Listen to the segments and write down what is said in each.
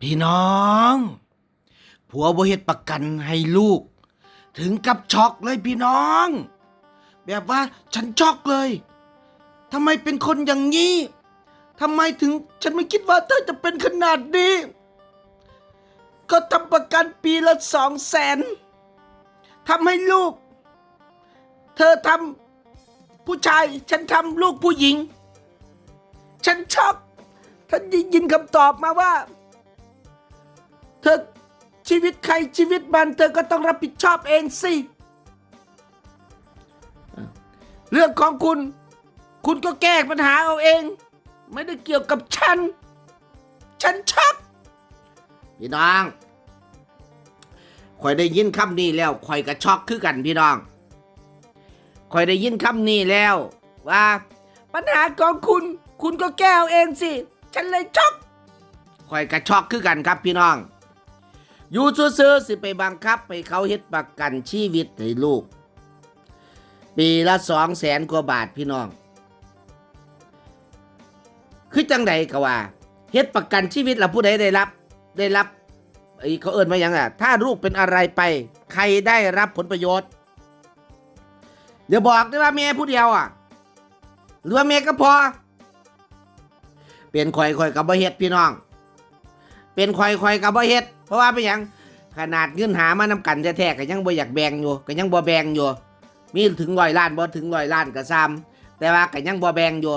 พี่น้อง ผัวบ่เฮ็ดประกันให้ลูก ถึงกับช็อกเลยพี่น้อง แบบว่าฉันช็อกเลยทำไมเป็นคนอย่างนี้ทำไมถึงฉันไม่คิดว่าเธอจะเป็นขนาดนี้ ก็ทำประกันปีละสองแสนทำให้ลูก เธอทำผู้ชาย ฉันทำลูกผู้หญิง ฉันช็อกท่านได้ยินคำตอบมาว่า วิตใครชีวิตมันเธอก็ต้องรับผิดชอบเองสิ เรื่องของคุณ คุณก็แก้ปัญหาเอาเอง ไม่ได้เกี่ยวกับฉัน ฉันช็อกพี่น้องคอยได้ยินคำนี้แล้วคอยก็ช็อกคือกันพี่น้องคอยได้ยินคำนี้แล้ว ว่า ปัญหาของคุณ คุณก็แก้เอาเองสิ ฉันเลยช็อกคอยก็ช็อกคือกันครับพี่น้อง อยู่ซื่อๆสิไปบังคับให้เขาเฮ็ดประกันชีวิตให้ลูก ปีละสองแสนกว่าบาทพี่น้อง คือจังใดก็ว่าเฮ็ดประกันชีวิตแล้วผู้ใดได้รับ ได้รับไอ้เขาเอิ้นมาอย่างอะ ถ้าลูกเป็นอะไรไป ใครได้รับผลประโยชน์ เดี๋ยวบอกได้ว่าเมียผู้เดียวอะ หรือว่าเมียก็พอ เป็นคอยคอยกับบ่เฮ็ดพี่น้อง เป็นคอยคอยกับบ่เฮ็ด เพราะว่าเป็นหยังขนาดเงินหามานำกันแท้ๆก็ยังบ่อยากแบ่งอยู่ก็ยังบ่แบ่งอยู่ มีถึงร้อยล้านบ่ถึงร้อยล้านก็ซ้ำแต่ว่าก็ยังบ่แบ่งอยู่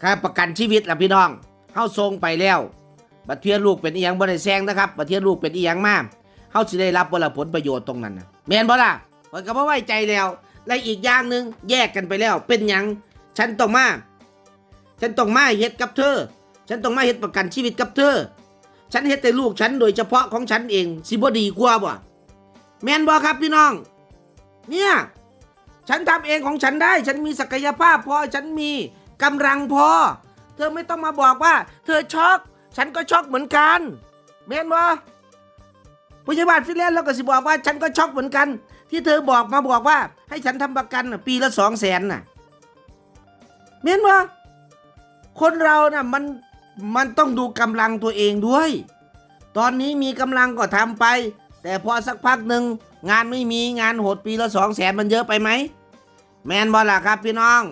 ค่าประกันชีวิตล่ะพี่น้องเฮาส่งไปแล้วบัดเทียลูกเป็นอีหยังบ่ได้แซงนะครับบัดเทียลูกเป็นอีหยังมากเฮาสิได้รับบ่ละผลประโยชน์ตรงนั้นนะแม่นบ่ล่ะข้อยก็บ่ไว้ใจแล้ว และอีกอย่างหนึ่งแยกกันไปแล้ว เป็นหยังฉันต้องมาฉันต้องมาเฮ็ดกับเธอ ฉันต้องมาเฮ็ดประกันชีวิตกับเธอ ฉันเฮ็ดแต่ลูกฉันโดยเฉพาะของฉันเองสิบ่ดีกว่าบ่แม่นบ่ครับพี่น้อง เนี่ยฉันทำเองของฉันได้ ฉันมีศักยภาพพอฉันมีกำลังพอ เธอไม่ต้องมาบอกว่า เธอช็อก ฉันก็ช็อกเหมือนกันเมนบ่พยาบาลฟินแลนด์เราก็สิบอกว่าฉันก็ช็อกเหมือนกัน ที่เธอบอกมาบอกว่า ให้ฉันทำประกันปีละสองแสนน่ะเมนบ่คนเราน่ะมัน มันต้องดูกำลังตัวเองด้วย ตอนนี้มีกำลังก็ทำไป แต่พอสักพักหนึ่งงานไม่มีงานโหดปีละสองแสนมันเยอะไปไหม แมนบอล่ะครับพี่น้อง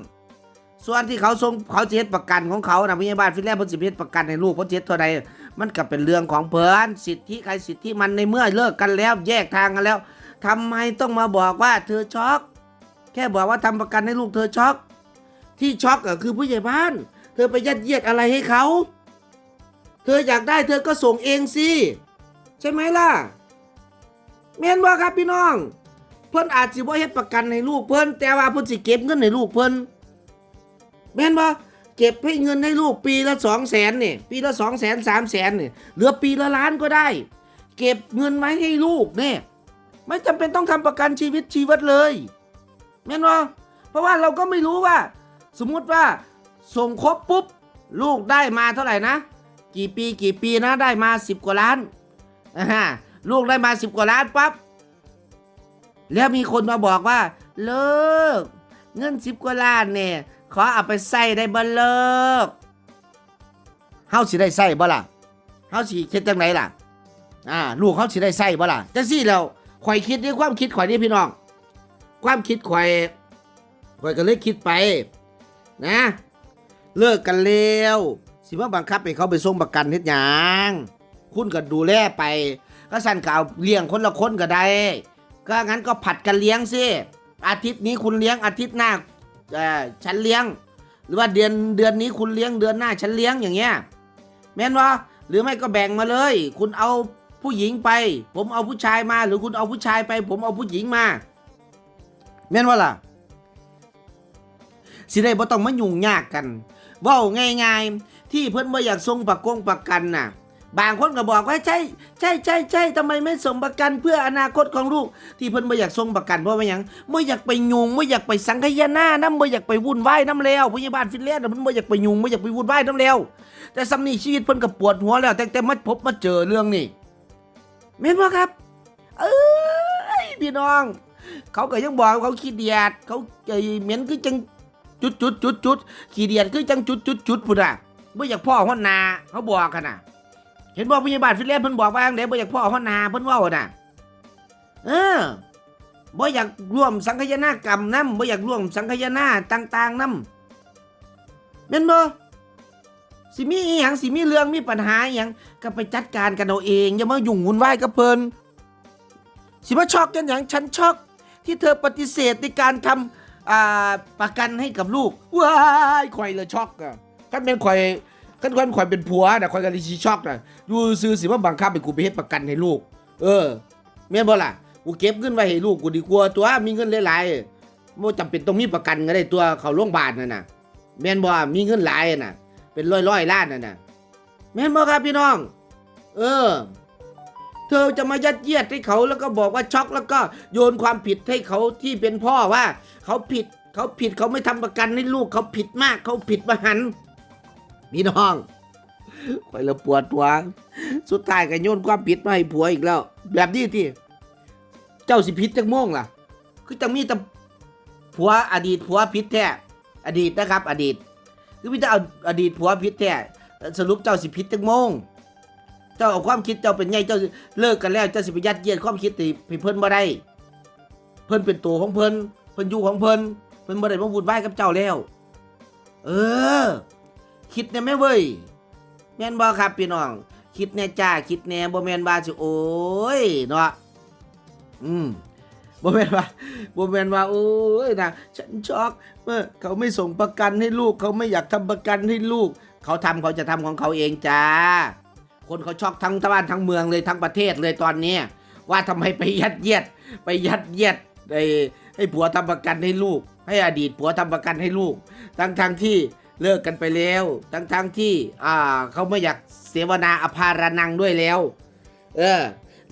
ส่วนที่เขาส่งเขาเฮ็ดประกันของเขานะพยาบาลฟินแลนด์เพิ่นสิเฮ็ดประกันให้ลูกเพิ่นสิเฮ็ดเท่าใดมันก็เป็นเรื่องของเพิ่อนสิทธิใครสิทธิมันในเมื่อเลิกกันแล้ว แยกทางกันแล้วทำไมต้องมาบอกว่าเธอช็อก แค่บอกว่าทำประกันให้ลูกเธอช็อก ที่ช็อกก็คือผู้ใหญ่บ้าน เธอไปยัดเยียดอะไรให้เขา เธออยากได้เธอก็ส่งเองสิ ใช่ไหมล่ะแม่นบ่ครับพี่น้อง เพิ่นอาจสิบ่เฮ็ดประกันให้ลูกเพิ่นแต่ว่าเพิ่นสิเก็บเงินให้ลูกเพิ่นแม่นบ่เก็บให้เงินให้ลูกปีละสองแสนเนี่ยปีละสองแสนสามแสนเนี่เหลือปีละล้านก็ได้ เก็บเงินไว้ให้ลูกเนี่ยไม่จำเป็นต้องทำประกันชีวิตชีวิตเลยแม่นบ่เพราะว่าเราก็ไม่รู้ว่า สมมุติว่าส่งครบปุ๊บ ลูกได้มาเท่าไหร่นะ กี่ปีกี่ปีนะได้มาสิบกว่าล้านอ่าลูกได้มาสิบกว่าล้านปั๊บแล้วมีคนมาบอกว่า เลิก เงินสิบกว่าล้านเนี่ยขอเอาไปใส่ได้บ่เลิกเฮาสิได้ใส่บ่ล่ะเฮาสิคิดจังไหนล่ะอ่าลูกเฮาสิได้ใส่บ่ล่ะจังซี่แล้วข่อยคิดในความคิดข่อยนี่พี่น้อง ความคิดข่อยข่อยก็เลยคิดไป นะ เลิกกันแล้ว สิว่าบังคับให้เขาไปส่งประกันเฮ็ดหยังคุณก็ดูแลไป ก็สั่นก็เอาเลี้ยงคนละคนก็ได้ ก็งั้นก็ผัดกันเลี้ยงสิอาทิตย์นี้คุณเลี้ยงอาทิตย์หน้าฉันเลี้ยง หรือว่าเดือนเดือนนี้คุณเลี้ยงเดือนหน้าฉันเลี้ยงอย่างเงี้ยแม่นวะหรือไม่ก็แบ่งมาเลย คุณเอาผู้หญิงไป ผมเอาผู้ชายมา หรือคุณเอาผู้ชายไป ผมเอาผู้หญิงมา แม่นวะล่ะสิได้บ่ต้องมายุ่งยากกันว้าง่ายๆ ที่เพิ่นบ่อยากส่งประกงประกันน่ะ บางคนก็บอกว่าใช่ใช่ใช่ใช่ทำไมไม่ส่งประกันเพื่ออนาคตของลูก ที่เพิ่นบ่อยากส่งประกันเพราะว่าหยังบ่อยากไปยุงบ่อยากไปสังขยาหน้านำบ่อยากไปวุ่นวายนำแล้วพยาบาลฟินแลนด์น่ะเพิ่นบ่อยากไปยุงบ่อยากไปวุ่นวายนำแล้ว แต่สำนี้ชีวิตเพิ่นก็ปวดหัวแล้วแต่แต่มาพบมาเจอเรื่องนี้แม่นบ่ครับ เอ้ยพี่น้องเขาก็ยังบอกเขาขี้เดียดเขาเหม็นคือจังจุดจุดจุดจุดขี้เดียดคือจังจุดจุดจุดพุ่นอะ ไม่อยากพ่อหัวหนาเขาบอกกันน่ะ เห็นบอกพยาบาลฟินแลนเพิ่นบอกว่าจั่งใดบ่อยากพ่อฮอดหนาเพิ่นเว้าน่ะ เออบ่อยากร่วมสังคายนากรรมนำบ่อยากร่วมสังคายนาต่าง ๆนำแม่นบ่สิมีอีหยังสิมีเรื่องมีปัญหาอีหยังก็ไปจัดการกันเอาเองอย่ามายุ่งวุ่นวายกับเพิ่นสิมาช็อกกันหยังฉันช็อกที่เธอปฏิเสธในการทำประกันให้กับลูกว้ายข่อยเลยช็อกอะ คันเป็นข่อยคันคันข่อยเป็นผัวนะข่อยก็สิช็อกนะอยู่ซื้อสิว่าบังคับให้กูไปเฮ็ดประกันให้ลูก เออแม่นบ่ล่ะกูเก็บเงินไว้ให้ลูกกูดีกว่าตัวมีเงินหลายๆบ่จำเป็นต้องมีประกันก็ได้ตัวเข้าโรงพยาบาลนั่นน่ะแม่นบ่มีเงินหลายน่ะ เป็นร้อยๆล้านนั่นน่ะแม่นบ่ครับพี่น้อง เออ เธอจะมายัดเยียดให้เขาแล้วก็บอกว่าช็อกแล้วก็โยนความผิดให้เขาที่เป็นพ่อว่า เขาผิดเขาผิดเขาไม่ทำประกันให้ลูกเขาผิดมากเขาผิดมหันต์ พี่น้องคอยละปวดหัวสุดท้ายก็โยนความผิดมาให้ผัวอีกแล้ว แบบนี้ที่เจ้าสิผิดจังโม่งล่ะ คือจังมีแต่ผัวอดีตผัวผิดแท้อดีตนะครับ อดีต คือมีแต่เอาอดีตผัวผิดแท้สรุปเจ้าสิผิดจังโม่งเจ้าเอาความคิดเจ้าเป็นไงเจ้าเลิกกันแล้วเจ้าสิไปยัดเยียดความคิดติเพิ่นบ่ได้ เพิ่นเป็นตัวของเพิ่นเพิ่นอยู่ของเพิ่นเพิ่นบ่ได้มาวุ่นวายกับเจ้าแล้ว เออ คิดแน่แม่เว้ยแม่นบ่ครับพี่น้อง คิดแน่จ้าคิดแน่บ่แม่นว่าสิโอ้ยเนาะอืมบ่แม่นว่าบ่แม่นว่าโอ้ยนะฉันช็อกเมื่อเขาไม่ส่งประกันให้ลูก เขาไม่อยากทำประกันให้ลูก เขาทำเขาจะทำของเขาเองจ้า คนเขาช็อกทั้งทั้งบ้านทั้งเมืองเลยทั้งประเทศเลยตอนนี้ว่าทำไมไปยัดเยียด ไปยัดเยียดไอ้ให้ผัวทำประกันให้ลูก ให้อดีตผัวทำประกันให้ลูกทั้งทั้งที่ เลิกกันไปแล้ว ทั้งทั้งที่อ่าเขาไม่อยากเสวนาอภารนังด้วยแล้ว เออ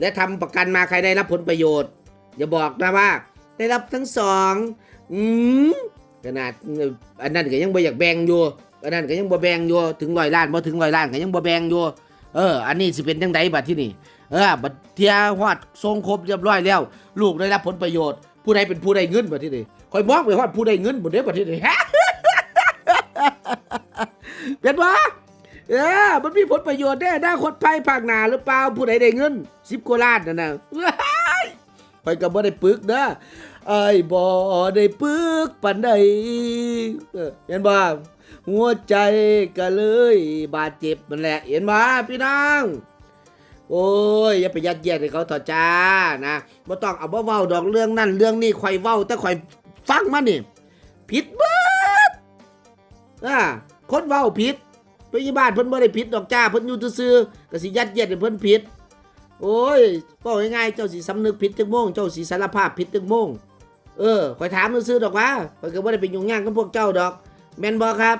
และทำประกันมาใครได้รับผลประโยชน์ อย่าบอกนะว่า ได้รับทั้งสองอืมขนาดอันนั้นก็ยังบ่อยากแบ่งอยู่อันนั้นก็ยังบ่แบ่งอยู่ถึงร้อยล้านบ่ถึงร้อยล้านก็ยังบ่แบ่งอยู่เออ อันนี้สิเป็นจังไดบัดที่นี่ เออ บัดเทียฮอดทรงครบเรียบร้อยแล้ว ลูกได้รับผลประโยชน์ ผู้ใดเป็นผู้ได้เงินบัดที่นี่คอยมองไปฮอดผู้ได้เงินบ่เด้บัดที่นี่ เป็นบ่เออมันมีผลประโยชน์แน่อนาคตภายภาคหนาหรือเปล่าผู้ใดได้เงิน10กว่าล้านนั่นนะคอยก็บ่ได้ปึกเด้อไอ้บ่ได้ปึกปานใดเออเห็นบ่หัวใจก็เลย บาดเจ็บมันแหละ เห็นบ่พี่น้องโอ้ยอย่าไปยัดเยียดให้เขาเถอจ้านะบ่ต้องเอาบ่เว้าดอกเรื่องนั่นเรื่องนี้ข่อยเว้าแต่ข่อยฟังมานี่ผิดเบิดอ่า คนเว้าผิดพยาบาลเพิ่นบ่ได้ผิดดอกจ้าเพิ่นอยู่ซื่อๆก็สิยัดเยียดให้เพิ่นผิด โอ้ยบอกง่ายๆเจ้าสิสำนึกผิดจังโมงเจ้าสิสารภาพผิดจังโมงเออคอยถามซื่อๆดอกว่าคอยก็บ่ได้เป็นยุ่งยากกับพวกเจ้าดอกแม่นบ่ครับ